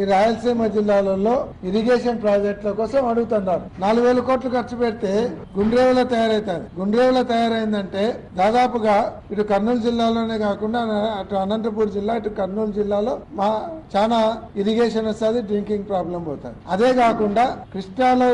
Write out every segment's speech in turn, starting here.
ఈ రాయలసీమ జిల్లాలలో ఇరిగేషన్ ప్రాజెక్టుల కోసం అడుగుతున్నారు. నాలుగు వేల కోట్లు ఖర్చు పెడితే గుండ్రేవుల తయారవుతుంది గుండ్రేవుల తయారైందంటే దాదాపుగా ఇటు కర్నూలు జిల్లాలోనే కాకుండా అటు అనంతపూర్ జిల్లా ఇటు కర్నూలు జిల్లాలో మా చాలా ఇరిగేషన్ వస్తుంది డ్రింకింగ్ ప్రాబ్లం పోతుంది. అదే కాకుండా కృష్ణాలో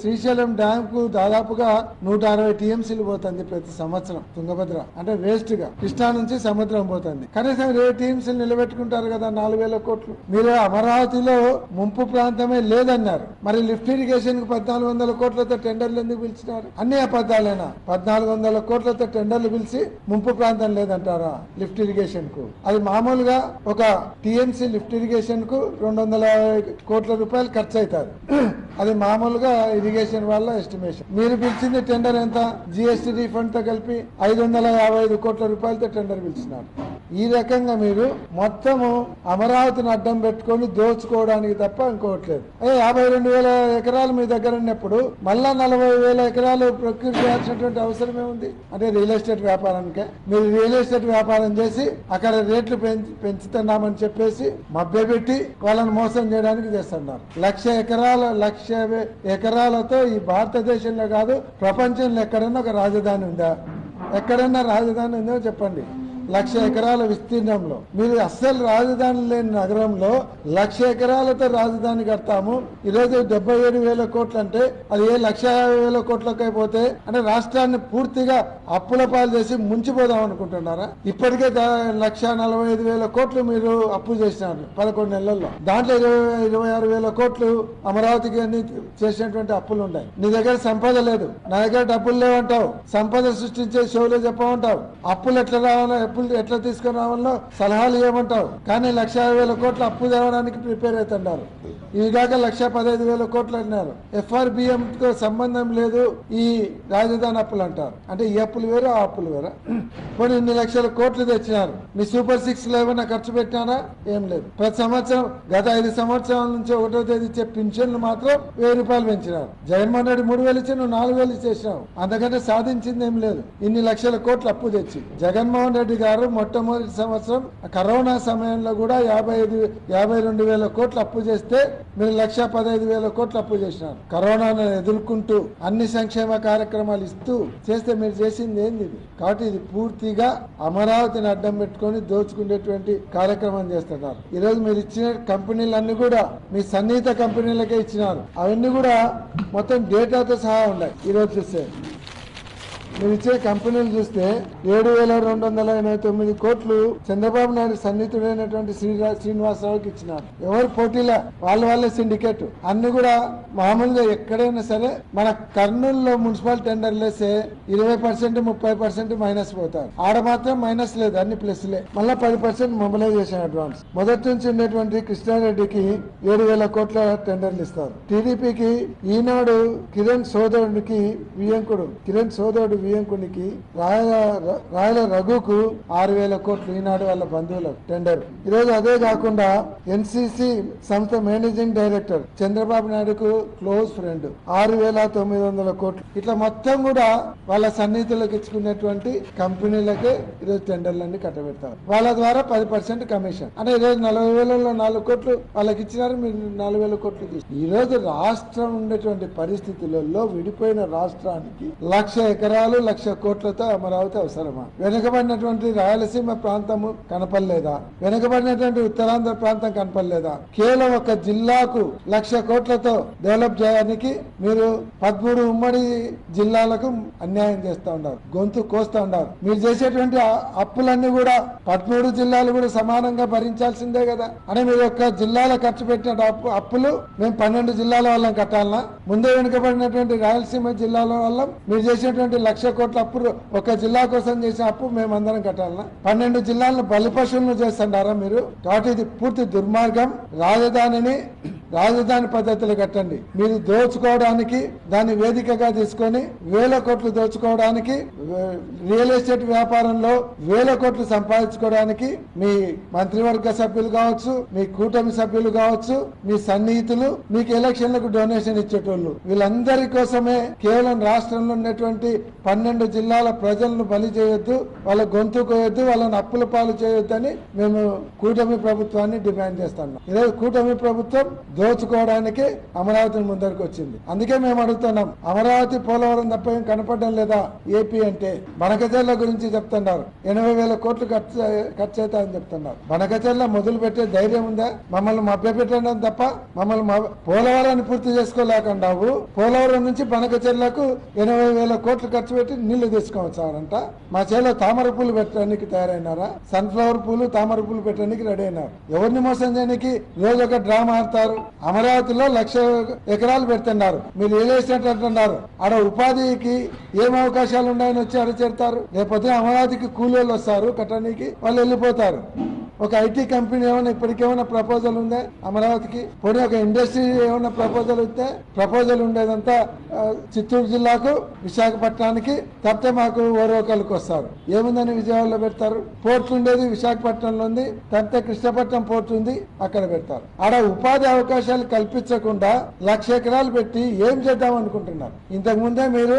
శ్రీశైలం డ్యామ్కు దాదాపుగా నూట అరవై టీఎంసీలు పోతుంది ప్రతి సంవత్సరం తుంగభద్ర. అంటే వేస్ట్గా కృష్ణా నుంచి సముద్రం పోతుంది. కనీసం ఇరవై టీఎంసీలు నిలబెట్టుకుంటారు కదా నాలుగు వేల కోట్లు. మీరు అమరావతిలో ముంపు ప్రాంతమే లేదన్నారు. మరి లిఫ్ట్ ఇరిగేషన్కు పద్నాలుగు వందల కోట్లతో టెండర్లు ఎందుకు పిలిచినారు? అన్ని అబద్ధాలేనా? పద్నాలుగు వందల కోట్లతో టెండర్లు పిలిచి ముంపు ప్రాంతం లేదంటారా లిఫ్ట్ ఇరిగేషన్కు అది మామూలుగా ఒక టీఎంసీ లిఫ్ట్ ఇరిగేషన్కు రెండు వందల కోట్ల రూపాయలు ఖర్చు అవుతారు అది మామూలుగా ఇరిగేషన్ వల్ల ఎస్టిమేషన్. మీరు పిలిచింది టెండర్ ఎంత? జిఎస్టీ రీఫండ్తో కలిపి ఐదు వందల యాభై ఐదు కోట్ల రూపాయలతో టెండర్ పిలిచినారు. ఈ రకంగా మీరు మొత్తము అమరావతిని అడ్డం పెట్టుకొని దోచుకోవడానికి తప్ప ఇంకోట్లేదు. అదే యాభై రెండు వేల ఎకరాలు మీ దగ్గర ఉన్నప్పుడు మళ్ళా నలభై వేల ఎకరాలు ప్రొక్యూర్ చేయాల్సినటువంటి అవసరం ఏముంది? అంటే రియల్ ఎస్టేట్ వ్యాపారానికే. మీరు రియల్ ఎస్టేట్ వ్యాపారం చేసి అక్కడ రేట్లు పెంచి పెంచుతున్నామని చెప్పేసి మభ్యపెట్టి వాళ్ళని మోసం చేయడానికి చేస్తున్నారు. లక్ష ఎకరాల లక్ష ఎకరాలతో ఈ భారతదేశంలో కాదు ప్రపంచంలో ఎక్కడన్నా ఒక రాజధాని ఉందా? ఎక్కడన్నా రాజధాని ఉందో చెప్పండి. లక్ష ఎకరాల విస్తీర్ణంలో. మీరు అస్సలు రాజధాని లేని నగరంలో లక్ష ఎకరాలతో రాజధాని కడతాము. ఈరోజు డెబ్బై ఏడు వేల కోట్లు అంటే అది ఏ లక్ష యాభై వేల కోట్లకు అయిపోతే అంటే రాష్ట్రాన్ని పూర్తిగా అప్పుల పాలు చేసి ముంచిపోదాం అనుకుంటున్నారా? ఇప్పటికే దా- లక్ష నలభై ఐదు వేల కోట్లు మీరు అప్పు చేసినారు పదకొండు నెలల్లో. దాంట్లో ఇరవై ఇరవై ఆరు వేల కోట్లు అమరావతికి అన్ని చేసినటువంటి అప్పులు ఉన్నాయి. నీ దగ్గర సంపద లేదు. నా దగ్గర డబ్బులు లేవంటావు. సంపద సృష్టించే షోలో చెప్పమంటావు. అప్పులు ఎట్లా రావాలో అప్పులు ఎట్లా తీసుకుని రావాలో సలహాలు ఇవ్వమంటావు. కానీ లక్ష వేల కోట్లు అప్పు తేవడానికి ప్రిపేర్ అవుతున్నారు. ఇవి కాక లక్ష పదహైదు వేల కోట్లు అన్నారు. ఎఫ్ఆర్బిఎం తో సంబంధం లేదు ఈ రాజధాని అప్పులు అంటారు. అంటే ఈ అప్పులు వేరు ఆ అప్పులు వేరా. కొన్ని ఇన్ని లక్షల కోట్లు తెచ్చినారు. మీ సూపర్ సిక్స్లో ఏమైనా ఖర్చు పెట్టినారా ఏం లేదు. ప్రతి సంవత్సరం గత ఐదు సంవత్సరాల నుంచి ఒకటో తేదీ ఇచ్చే పింఛన్లు మాత్రం వెయ్యి రూపాయలు పెంచినారు. జగన్మోహన్ రెడ్డి మూడు వేలు ఇచ్చి నువ్వు నాలుగు వేలు ఇచ్చేసినావు. అంతకంటే సాధించింది ఏం లేదు. ఇన్ని లక్షల కోట్లు అప్పు తెచ్చి. జగన్మోహన్ రెడ్డి గారు మొట్టమొదటి సంవత్సరం కరోనా సమయంలో కూడా యాభై ఐదు యాభై రెండు వేల కోట్లు అప్పు చేస్తే మీరు లక్ష పదహైదు వేల కోట్లు అప్పు చేసినారు. కరోనాను ఎదుర్కొంటూ అన్ని సంక్షేమ కార్యక్రమాలు ఇస్తూ చేస్తే మీరు చేసింది ఏంది ఇది? కాబట్టి ఇది పూర్తిగా అమరావతిని అడ్డం పెట్టుకొని దోచుకునేటువంటి కార్యక్రమం చేస్తున్నారు. ఈ రోజు మీరు ఇచ్చిన కంపెనీలన్నీ కూడా మీ సన్నిహిత కంపెనీలకే ఇచ్చినారు. అవన్నీ కూడా మొత్తం డేటాతో సహా ఉన్నాయి. ఈరోజు చూస్తే మీరు ఇచ్చే కంపెనీలు చూస్తే ఏడు వేల రెండు వందల ఎనభై తొమ్మిది కోట్లు చంద్రబాబు నాయుడు సన్నిహితుడైనటువంటి శ్రీరా శ్రీనివాసరావుకి ఇచ్చినారు. ఎవరు పోటీలా? వాళ్ళ వాళ్ళే సిండికేట్. అన్ని కూడా మామూలుగా ఎక్కడైనా సరే మన కర్నూలులో మున్సిపల్ టెండర్లు వేస్తే ఇరవై పర్సెంట్ ముప్పై పర్సెంట్ మైనస్ పోతారు. ఆడ మాత్రం మైనస్ లేదు అన్ని ప్లస్లే. మళ్ళీ పది పర్సెంట్ మొబిలైజేషన్ అడ్వాన్స్. మొదటి నుంచి ఉండేటువంటి కృష్ణారెడ్డికి ఏడు వేల కోట్ల టెండర్లు ఇస్తారు. టీడీపీకి ఈనాడు కిరణ్ సోదరుడికి వియంకుడు. కిరణ్ సోదరుడు వియంకునికి రాయల రాయల రఘుకు ఆరు వేల కోట్లు ఈనాడు వాళ్ళ బంధువులకు టెండర్. ఈరోజు అదే కాకుండా ఎన్సిసి సంస్థ మేనేజింగ్ డైరెక్టర్ చంద్రబాబు నాయుడుకు క్లోజ్ ఫ్రెండ్ ఆరు వేల తొమ్మిది వందల కోట్లు. ఇట్లా మొత్తం కూడా వాళ్ళ సన్నిహితులకు ఇచ్చుకునేటువంటి కంపెనీలకే ఈరోజు టెండర్లన్నీ కట్టబెడతారు. వాళ్ళ ద్వారా పది పర్సెంట్ కమిషన్. అంటే ఈరోజు నలభై వేలలో నాలుగు కోట్లు వాళ్ళకి ఇచ్చినారు మీరు నాలుగు వేల కోట్లు తీసుకు ఈరోజు రాష్ట్రం ఉండేటువంటి పరిస్థితులలో విడిపోయిన రాష్ట్రానికి లక్ష ఎకరాలు లక్ష కోట్లతో అమరావతి అవసరమా? వెనుకబడినటువంటి రాయలసీమ ప్రాంతము కనపడలేదా? వెనుకబడినటువంటి ఉత్తరాంధ్ర ప్రాంతం కనపడలేదా? కేవలం ఒక జిల్లాకు లక్ష కోట్లతో డెవలప్ చేయడానికి మీరు పదమూడు ఉమ్మడి జిల్లాలకు అన్యాయం చేస్తా ఉన్నారు గొంతు కోస్తా ఉన్నారు. మీరు చేసేటువంటి అప్పులన్నీ కూడా పదమూడు జిల్లాలు కూడా సమానంగా భరించాల్సిందే కదా? అని మీరు యొక్క జిల్లాలో ఖర్చు పెట్టిన అప్పు అప్పులు మేము పన్నెండు జిల్లాల వాళ్ళం కట్టాలనా? ముందే వెనుకబడినటువంటి రాయలసీమ జిల్లాల వాళ్ళం మీరు చేసినటువంటి లక్ష కోట్ల అప్పు ఒక జిల్లా కోసం చేసిన అప్పు మేము అందరం కట్టాలనా? పన్నెండు జిల్లాలను బలిపశువులను చేస్తున్నారా మీరు? కాబట్టి ఇది పూర్తి దుర్మార్గం. రాజధానిని రాజధాని పద్ధతులు కట్టండి. మీరు దోచుకోవడానికి దాన్ని వేదికగా తీసుకొని వేల కోట్లు దోచుకోవడానికి రియల్ ఎస్టేట్ వ్యాపారంలో వేల కోట్లు సంపాదించుకోవడానికి మీ మంత్రివర్గ సభ్యులు కావచ్చు మీ కూటమి సభ్యులు కావచ్చు మీ సన్నిహితులు మీకు ఎలక్షన్లకు డొనేషన్ ఇచ్చేటోళ్ళు. వీళ్ళందరి కోసమే కేవలం రాష్ట్రంలో ఉన్నటువంటి పన్నెండు జిల్లాల ప్రజలను బలి చేయొద్దు వాళ్ళ గొంతు కోయొద్దు వాళ్ళని అప్పుల పాలు చేయొద్దని మేము కూటమి ప్రభుత్వాన్ని డిమాండ్ చేస్తున్నాం. ఇదే కూటమి ప్రభుత్వం దోచుకోవడానికి అమరావతిని ముందరికి వచ్చింది. అందుకే మేము అడుగుతున్నాం అమరావతి పోలవరం తప్ప ఏం కనపడడం లేదా ఏపీ అంటే? బనకచెర్ల గురించి చెప్తున్నారు. ఎనభై వేల కోట్లు ఖర్చు ఖర్చు అవుతాయని చెప్తున్నారు. బనకచెర్ల మొదలు పెట్టే ధైర్యం ఉందా? మమ్మల్ని మభ్యపెట్టడం తప్ప మమ్మల్ని పోలవరాన్ని పూర్తి చేసుకోలేకుండా పోలవరం నుంచి బనకచెర్లకు ఎనభై వేల కోట్లు ఖర్చు పెట్టి నీళ్ళు తీసుకొచ్చారంట మా చేలో తామర పూలు పెట్టడానికి తయారైనారా? సన్ఫ్లవర్ పూలు తామర పూలు పెట్టడానికి రెడీ అయినారు. ఎవరిని మోసం చేయడానికి రోజు ఒక డ్రామా ఆడతారు? అమరావతిలో లక్ష ఎకరాలు పెడుతున్నారు. మీరు రియల్ ఎస్టేట్ అంటున్నారు? ఆడ ఉపాధికి ఏం అవకాశాలు ఉన్నాయని వచ్చి అడచేరుతారు లేకపోతే అమరావతికి కూలీలు వస్తారు కట్టడానికి వాళ్ళు వెళ్ళిపోతారు. ఒక ఐటీ కంపెనీ ఏమైనా ఇప్పటికేమైనా ప్రపోజల్ ఉందా? అమరావతికి? పోనీ ఒక ఇండస్ట్రీ ఏమైనా ప్రపోజల్ ఇస్తే ప్రపోజల్ ఉండేదంతా చిత్తూరు జిల్లాకు విశాఖపట్నానికి తప్పితే మాకు ఓరోకల్కి వస్తారు. ఏముందని విజయవాడలో పెడతారు? పోర్ట్ ఉండేది విశాఖపట్నంలో ఉంది తప్పితే కృష్ణపట్నం పోర్ట్ ఉంది అక్కడ పెడతారు. ఆడ ఉపాధి అవకాశాలు కల్పించకుండా లక్ష ఎకరాలు పెట్టి ఏం చేద్దాం అనుకుంటున్నారు? ఇంతకు ముందే మీరు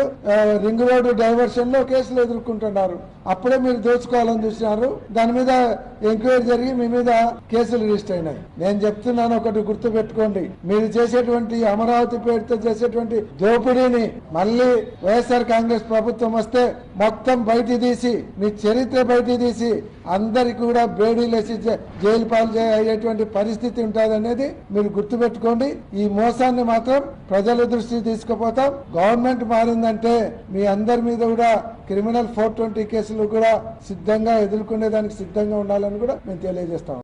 రింగ్ రోడ్డు డైవర్షన్లో కేసులు ఎదుర్కొంటున్నారు. అప్పుడే మీరు దోచుకోవాలని చూసినారు. దాని మీద ఎంక్వైరీ జరిగి మీ మీద కేసులు రిజిస్టర్ అయినాయి. నేను చెప్తున్నాను ఒకటి గుర్తు పెట్టుకోండి మీరు చేసేటువంటి అమరావతి పేరుతో చేసేటువంటి దోపిడీని మళ్ళీ వైఎస్ఆర్ కాంగ్రెస్ ప్రభుత్వం వస్తే మొత్తం బయట తీసి మీ చరిత్ర బయట తీసి అందరికి కూడా బేడీలేసి జైలు పాలు అయ్యేటువంటి పరిస్థితి ఉంటుంది అనేది మీరు గుర్తుపెట్టుకోండి. ఈ మోసాన్ని మాత్రం ప్రజల దృష్టికి తీసుకుపోతాం. గవర్నమెంట్ మారిందంటే మీ అందరి మీద కూడా క్రిమినల్ ఫోర్ ట్వంటీ కేసులు కూడా సిద్ధంగా ఎదుర్కొనే దానికి సిద్ధంగా ఉండాలని కూడా మేము తెలియజేస్తాం